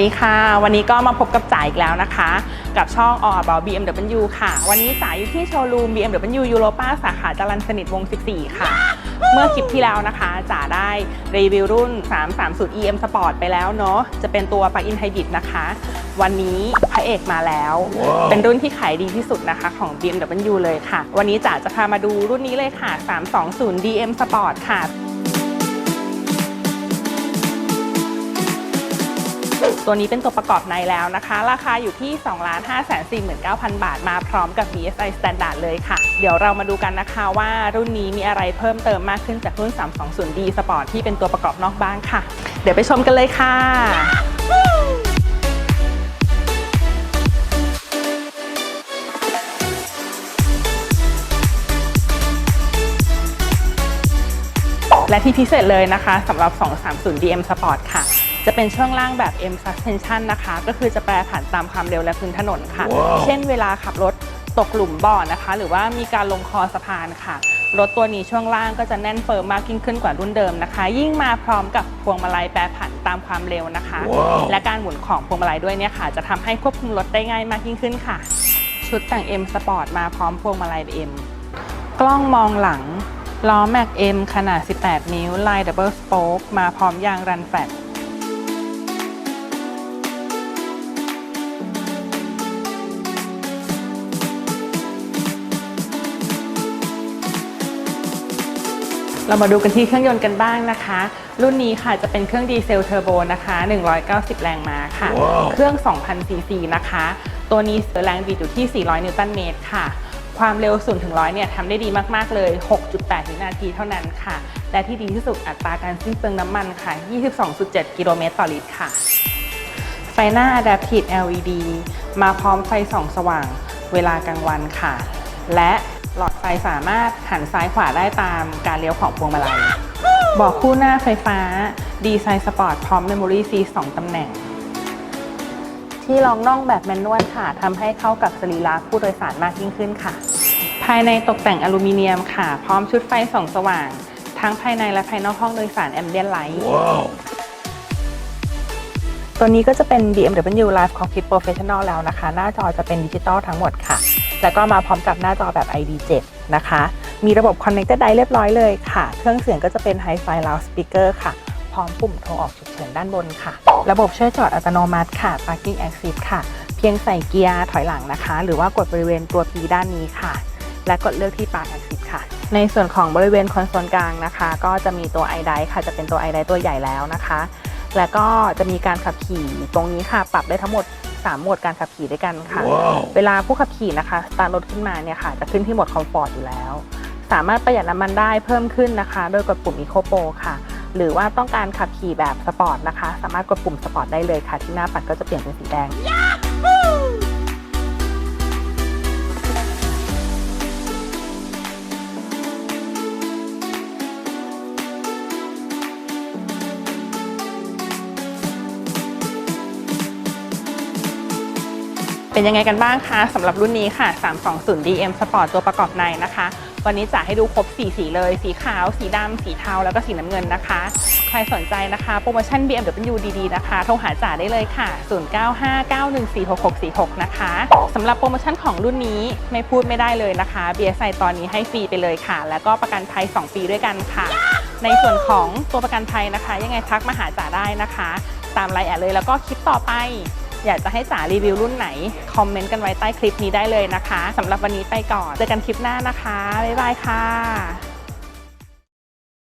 ดีค่ะ วันนี้ก็มาพบกับจ๋าอีกแล้วนะคะ กับช่อง All About BMW ค่ะ วันนี้จ๋าอยู่ที่โชว์รูม BMW Europa สาขาจรัญสนิทวงศ์14 ค่ะ เมื่อคลิปที่แล้วนะคะจ๋าได้รีวิวรุ่น 330 EM Sport ไปแล้วเนาะจะเป็นตัว Plug-in Hybrid นะคะ วันนี้พระเอกมาแล้วเป็นรุ่นที่ขายดีที่สุดนะคะของ BMW เลยค่ะ วันนี้จ๋าจะพามาดูรุ่นนี้เลยค่ะ 320 DM Sport ค่ะ ตัวนี้เป็นตัวประกอบในแล้วนะคะ ราคาอยู่ที่ 2 5 4 9 0 0 0 บาท มาพร้อมกับ BSI Standard เลยค่ะ เดี๋ยวเรามาดูกันนะคะว่ารุ่นนี้มีอะไรเพิ่มเติมมากขึ้นจากรุ่น 320D Sport ที่เป็นตัวประกอบนอกบ้านค่ะ เดี๋ยวไปชมกันเลยค่ะ และที่พิเศษเลยนะคะสำหรับ 230 DM Sport ค่ะ จะเป็นช่วงล่างแบบ M Suspension นะคะ ก็คือจะแปรผันตามความเร็วและพื้นถนนค่ะ เช่นเวลาขับรถตกหลุมบ่อนะคะ หรือว่ามีการลงคอสะพานค่ะ รถตัวนี้ช่วงล่างก็จะแน่นเฟิร์มมากยิ่งขึ้นกว่ารุ่นเดิมนะคะ ยิ่งมาพร้อมกับพวงมาลัยแปรผันตามความเร็วนะคะ และการหมุนของพวงมาลัยด้วยเนี่ยค่ะ จะทำให้ควบคุมรถได้ง่ายมากยิ่งขึ้นค่ะ ชุดแต่ง M Sport มาพร้อมพวงมาลัย M กล้องมองหลังล้อแม็ก M ขนาด 18 นิ้วลายดับเบิลสโป๊กมาพร้อมยางรันแฟต เรามาดูกันที่เครื่องยนต์กันบ้างนะคะ รุ่นนี้ค่ะจะเป็นเครื่องดีเซลเทอร์โบนะคะ 190 แรงม้าค่ะเครื่อง 2,000ซีซีนะคะ ตัวนี้แรงบิดอยู่ที่ 400 นิวตันเมตรค่ะ ความเร็ว0ถึง100เนี่ยทำได้ดีมาก ๆ เลย 6.8 วินาทีเท่านั้นค่ะ และที่ดีที่สุดอัตราการสิ้นเปลืองน้ำมันค่ะ 22.7 กิโลเมตรต่อลิตรค่ะ ไฟหน้า Adaptive LED มาพร้อมไฟส่องสว่าง เวลากลางวันค่ะ และ หลอดไฟสามารถหันซ้ายขวาได้ตามการเลี้ยวของพวงมาลัยเบอกคู่หน้าไฟฟ้า ดีไซน์สปอร์ตพร้อม Memory C 2ตำแหน่ง ที่รองน่องแบบแมนนวลค่ะทำให้เข้ากับสรีระผู้โดยสารมากยิ่งขึ้นค่ะ ภายในตกแต่งอลูมิเนียมค่ะ พร้อมชุดไฟส่องสว่าง ทั้งภายในและภายนอกห้องโดยสารแอมเบียนไลท์ตัวนี้ก็จะเป็น BMW Live Cockpit Professional แล้วนะคะ หน้าจอจะเป็นดิจิตอลทั้งหมดค่ะ แล้วก็มาพร้อมกับหน้าจอแบบ ID7 นะคะ มีระบบ Connected Die เรียบร้อยเลยค่ะ เครื่องเสียงก็จะเป็น Hi-Fi Loudspeaker ค่ะ พร้อมปุ่มโทรออกฉุกเฉินด้านบนค่ะ ระบบช่วยจอดอัตโนมัติค่ะ Parking Assist ค่ะ เพียงใส่เกียร์ถอยหลังนะคะ หรือว่ากดบริเวณตัว P ด้านนี้ค่ะ และกดเลือกที่ Park Assist ค่ะ ในส่วนของบริเวณคอนโซลกลางนะคะ ก็จะมีตัว i d i ค่ะ จะเป็นตัว i d i ตัวใหญ่แล้วนะคะ แล้วก็จะมีการขับขี่ตรงนี้ค่ะ ปรับได้ทั้งหมด 3โหมดการขับขี่ด้วยกันค่ะ เวลาผู้ขับขี่นะคะสตาร์ทรถขึ้นมาเนี่ยค่ะ จะขึ้นที่โหมดคอมฟอร์ตอยู่แล้ว สามารถประหยัดน้ำมันได้เพิ่มขึ้นนะคะ โดยกดปุ่ม Eco Pro ค่ะ หรือว่าต้องการขับขี่แบบสปอร์ตนะคะ สามารถกดปุ่มสปอร์ตได้เลยค่ะ ที่หน้าปัดก็จะเปลี่ยนเป็นสีแดง เป็นยังไงกันบ้างคะสำหรับรุ่นนี้ค่ะ 320 DM Sport ตัวประกอบในนะคะ วันนี้จะให้ดูครบ 4 สีเลย สีขาว สีดำ สีเทา แล้วก็สีน้ำเงินนะคะ ใครสนใจนะคะโปรโมชั่น BMW ดีๆนะคะ โทรหาจ๋าได้เลยค่ะ 0959146646 นะคะสำหรับโปรโมชั่นของรุ่นนี้ไม่พูดไม่ได้เลยนะคะ BSI ตอนนี้ให้ฟรีไปเลยค่ะ แล้วก็ประกันภัย 2 ปีด้วยกันค่ะ ในส่วนของตัวประกันภัยนะคะ ยังไงทักมาหาจ๋าได้นะคะ ตามไลน์แอดเลยแล้วก็คลิปต่อไป อยากจะให้จ๋ารีวิวรุ่นไหน คอมเมนต์กันไว้ใต้คลิปนี้ได้เลยนะคะสำหรับวันนี้ไปก่อน เจอกันคลิปหน้านะคะ บ๊ายบายค่ะ